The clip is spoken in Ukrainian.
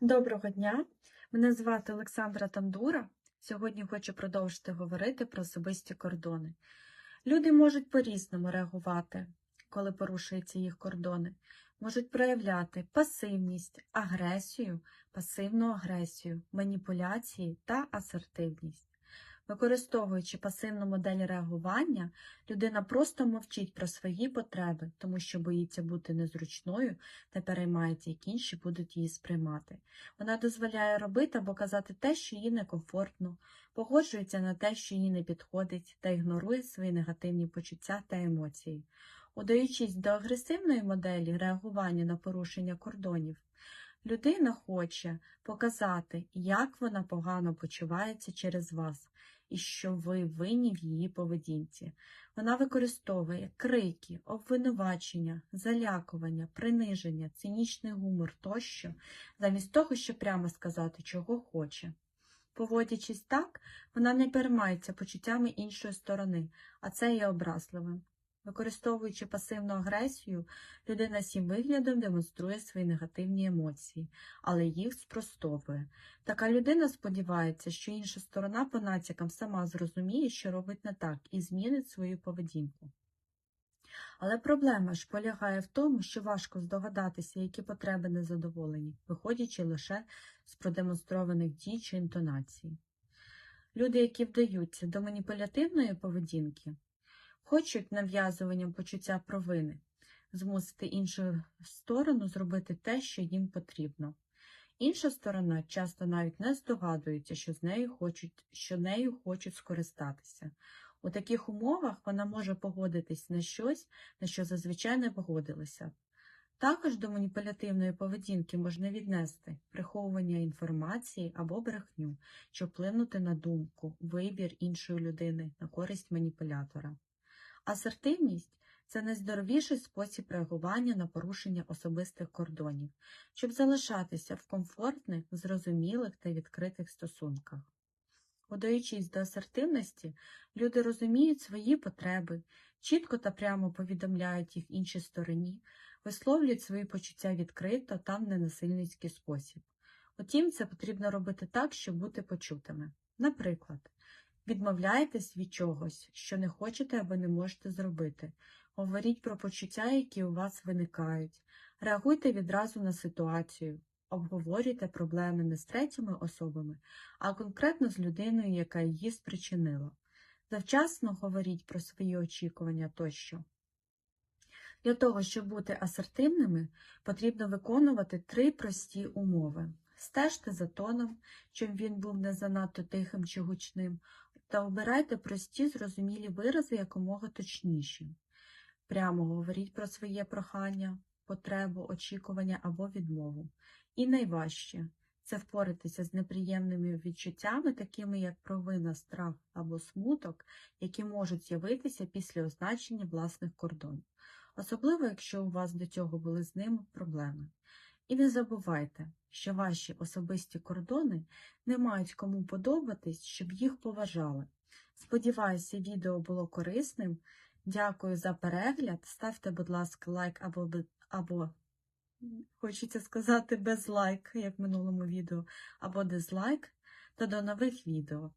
Доброго дня! Мене звати Олександра Тандура. Сьогодні хочу продовжити говорити про особисті кордони. Люди можуть по-різному реагувати, коли порушуються їх кордони, можуть проявляти пасивність, агресію, пасивну агресію, маніпуляції та асертивність. Використовуючи пасивну модель реагування, людина просто мовчить про свої потреби, тому що боїться бути незручною та переймається, як інші будуть її сприймати. Вона дозволяє робити або казати те, що їй некомфортно, погоджується на те, що їй не підходить, та ігнорує свої негативні почуття та емоції. Удаючись до агресивної моделі реагування на порушення кордонів, людина хоче показати, як вона погано почувається через вас і що ви винні в її поведінці. Вона використовує крики, обвинувачення, залякування, приниження, цинічний гумор тощо, замість того, щоб прямо сказати, чого хоче. Поводячись так, вона не переймається почуттями іншої сторони, а це є образливим. Використовуючи пасивну агресію, людина всім виглядом демонструє свої негативні емоції, але їх спростовує. Така людина сподівається, що інша сторона по натякам сама зрозуміє, що робить не так, і змінить свою поведінку. Але проблема ж полягає в тому, що важко здогадатися, які потреби незадоволені, виходячи лише з продемонстрованих дій чи інтонацій. Люди, які вдаються до маніпулятивної поведінки, хочуть нав'язуванням почуття провини, змусити іншу сторону зробити те, що їм потрібно. Інша сторона часто навіть не здогадується, що з нею хочуть, що нею хочуть скористатися. У таких умовах вона може погодитись на щось, на що зазвичай не погодилася. Також до маніпулятивної поведінки можна віднести приховування інформації або брехню, щоб вплинути на думку, вибір іншої людини на користь маніпулятора. Асертивність це найздоровіший спосіб реагування на порушення особистих кордонів, щоб залишатися в комфортних, зрозумілих та відкритих стосунках. Подаючись до асертивності, люди розуміють свої потреби, чітко та прямо повідомляють їх іншій стороні, висловлюють свої почуття відкрито та в ненасильницький спосіб. Утім, це потрібно робити так, щоб бути почутими. Наприклад, відмовляєтесь від чогось, що не хочете або не можете зробити. Говоріть про почуття, які у вас виникають, реагуйте відразу на ситуацію, обговорюйте проблеми не з третіми особами, а конкретно з людиною, яка її спричинила. Завчасно говоріть про свої очікування тощо. Для того, щоб бути асертивними, потрібно виконувати три прості умови. Стежте за тоном, щоб він був не занадто тихим чи гучним, та обирайте прості, зрозумілі вирази якомога точніші. Прямо говоріть про своє прохання, потребу, очікування або відмову. І найважче це впоратися з неприємними відчуттями, такими як провина, страх або смуток, які можуть з'явитися після означення власних кордонів, особливо якщо у вас до цього були з ними проблеми. І не забувайте, що ваші особисті кордони не мають кому подобатись, щоб їх поважали. Сподіваюся, відео було корисним. Дякую за перегляд. Ставте, будь ласка, лайк або, або хочеться сказати без лайк, як в минулому відео, або дизлайк. Та до нових відео.